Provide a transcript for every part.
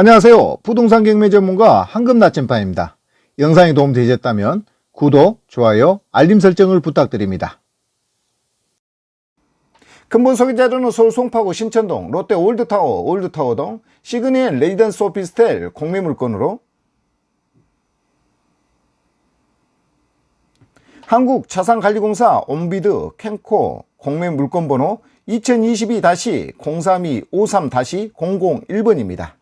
안녕하세요. 부동산 경매 전문가 황금 나침반입니다. 영상이 도움되셨다면 구독, 좋아요, 알림 설정을 부탁드립니다. 근본 소개 자료는 서울 송파구 신천동 롯데 올드타워 올드타워동 시그니엘 레이던스 오피스텔 공매 물건으로 한국차상관리공사 온비드 캔코 공매 물건 번호 2022-03253-001번입니다.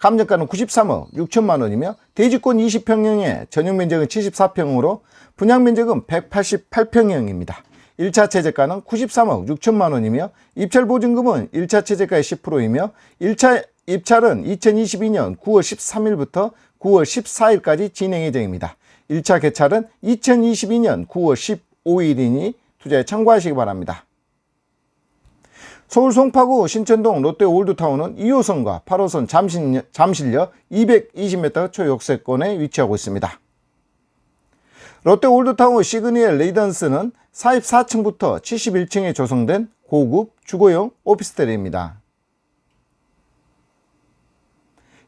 감정가는 93억 6천만 원이며 대지권 20평형에 전용 면적은 74평으로 분양 면적은 188평형입니다. 1차 최저가는 93억 6천만 원이며 입찰 보증금은 1차 최저가의 10%이며 1차 입찰은 2022년 9월 13일부터 9월 14일까지 진행 예정입니다. 1차 개찰은 2022년 9월 15일이니 투자에 참고하시기 바랍니다. 서울 송파구 신천동 롯데 올드타운은 2호선과 8호선 잠실, 잠실역 220m 초역세권에 위치하고 있습니다. 롯데 올드타운 시그니엘 레이던스는 44층부터 71층에 조성된 고급 주거용 오피스텔입니다.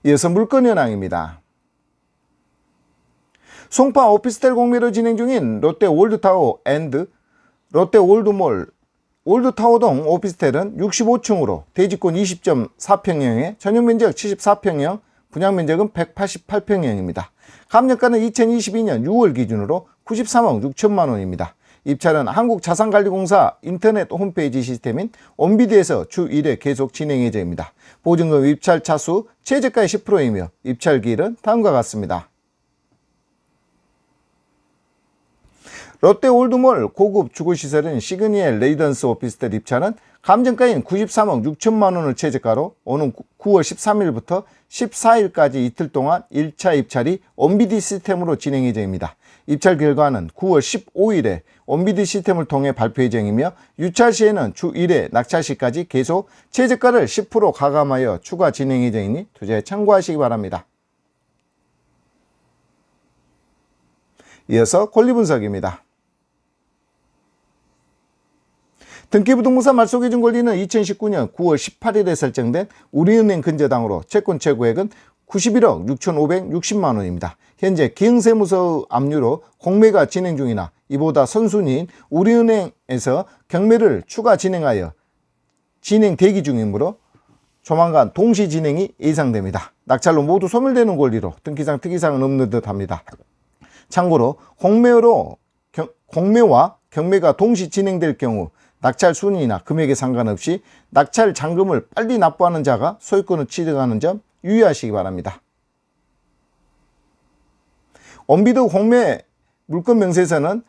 이어서 물건 현황입니다. 송파 오피스텔 공매로 진행 중인 롯데 올드타워 앤드 롯데 올드몰 올드타워동 오피스텔은 65층으로 대지권 20.4평형에 전용 면적 74평형, 분양 면적은 188평형입니다. 감정가는 2022년 6월 기준으로 93억 6천만 원입니다. 입찰은 한국자산관리공사 인터넷 홈페이지 시스템인 온비드에서 주 1회 계속 진행 예정입니다. 보증금 입찰 차수 최저가의 10%이며 입찰 기일은 다음과 같습니다. 롯데 올드몰 고급 주거시설인 시그니엘 레이던스 오피스텔 입찰은 감정가인 93억 6천만 원을 최저가로 오는 9월 13일부터 14일까지 이틀 동안 1차 입찰이 온비디 시스템으로 진행 예정입니다. 입찰 결과는 9월 15일에 온비디 시스템을 통해 발표 예정이며 유찰 시에는 주 1회 낙찰 시까지 계속 최저가를 10% 가감하여 추가 진행 예정이니 투자에 참고하시기 바랍니다. 이어서 권리 분석입니다. 등기부등본사 말소기준 권리는 2019년 9월 18일에 설정된 우리은행 근저당으로 채권 최고액은 91억 6,560만 원입니다. 현재 기흥세무서 압류로 공매가 진행 중이나 이보다 선순위인 우리은행에서 경매를 추가 진행하여 진행 대기 중이므로 조만간 동시 진행이 예상됩니다. 낙찰로 모두 소멸되는 권리로 등기상 특이사항은 없는 듯 합니다. 참고로 공매로 경, 공매와 경매가 동시 진행될 경우 낙찰 순위나 금액에 상관없이 낙찰 잔금을 빨리 납부하는 자가 소유권을 취득하는 점 유의하시기 바랍니다. 원비도 공매 물건 명세서는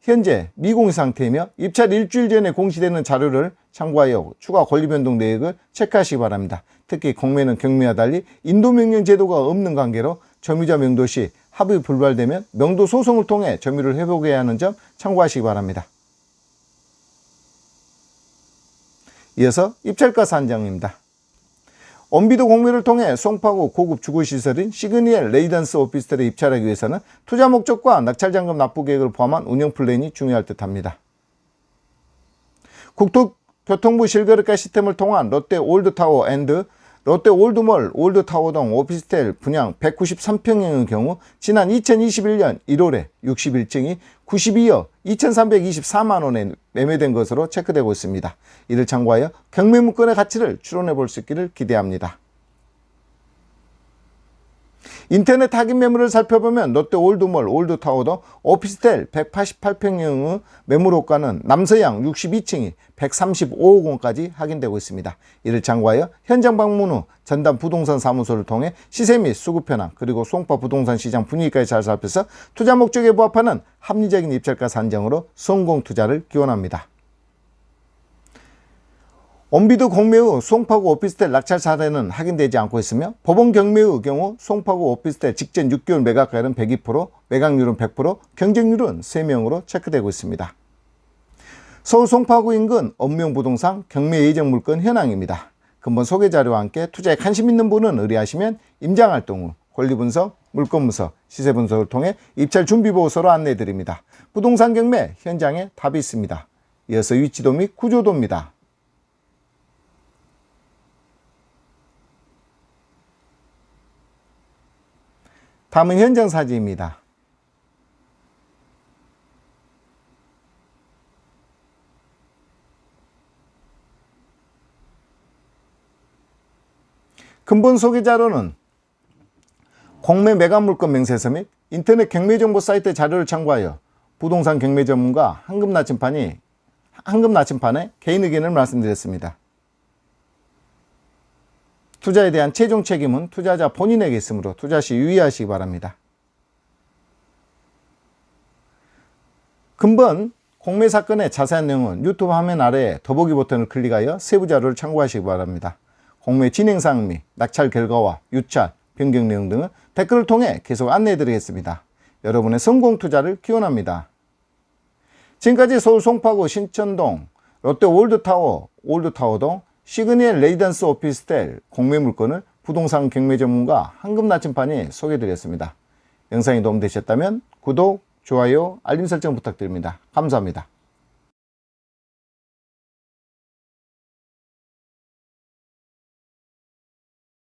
현재 미공개 상태이며 입찰 일주일 전에 공시되는 자료를 참고하여 추가 권리 변동 내역을 체크하시기 바랍니다. 특히 공매는 경매와 달리 인도명령 제도가 없는 관계로 점유자 명도 시 합의 불발되면 명도 소송을 통해 점유를 회복해야 하는 점 참고하시기 바랍니다. 이어서 입찰가 산정입니다. 온비도 공매를 통해 송파구 고급 주거시설인 시그니엘 레이던스 오피스텔에 입찰하기 위해서는 투자 목적과 낙찰잔금 납부 계획을 포함한 운영 플랜이 중요할 듯 합니다. 국토교통부 실거래가 시스템을 통한 롯데 올드타워 앤드 롯데 올드몰 올드타워동 오피스텔 분양 193평형의 경우 지난 2021년 1월에 61층이 92억 2324만 원에 매매된 것으로 체크되고 있습니다. 이를 참고하여 경매물건의 가치를 추론해 볼 수 있기를 기대합니다. 인터넷 확인 매물을 살펴보면 롯데 올드몰 올드타워도 오피스텔 188평형의 매물 호가는 남서양 62층이 135억 원까지 확인되고 있습니다. 이를 참고하여 현장 방문 후 전담 부동산 사무소를 통해 시세 및 수급 현황 그리고 송파 부동산 시장 분위기까지 잘 살펴서 투자 목적에 부합하는 합리적인 입찰가 산정으로 성공 투자를 기원합니다. 온비드 공매 후 송파구 오피스텔 낙찰 사례는 확인되지 않고 있으며 법원 경매의 경우 송파구 오피스텔 직전 6개월 매각가율은 102%, 매각률은 100%, 경쟁률은 3명으로 체크되고 있습니다. 서울 송파구 인근 엄명부동산 경매 예정 물건 현황입니다. 근본 소개 자료와 함께 투자에 관심 있는 분은 의뢰하시면 임장활동 후 권리분석, 물건분석, 시세분석을 통해 입찰 준비보고서로 안내드립니다. 부동산 경매 현장에 답이 있습니다. 이어서 위치도 및 구조도입니다. 다음은 현장 사진입니다. 근본 소개 자료는 공매 매각 물건 명세서 및 인터넷 경매 정보 사이트 자료를 참고하여 부동산 경매 전문가 한금 나침판이 한금 나침판의 개인 의견을 말씀드렸습니다. 투자에 대한 최종 책임은 투자자 본인에게 있으므로 투자 시 유의하시기 바랍니다. 근본 공매 사건의 자세한 내용은 유튜브 화면 아래에 더보기 버튼을 클릭하여 세부 자료를 참고하시기 바랍니다. 공매 진행 사항 및 낙찰 결과와 유찰, 변경 내용 등은 댓글을 통해 계속 안내해 드리겠습니다. 여러분의 성공 투자를 기원합니다. 지금까지 서울 송파구 신천동 롯데 올드타워, 올드타워동 시그니엘 레이던스 오피스텔 공매 물건을 부동산 경매 전문가 한금 나침판이 소개해 드렸습니다. 영상이 도움되셨다면 구독, 좋아요, 알림 설정 부탁드립니다. 감사합니다.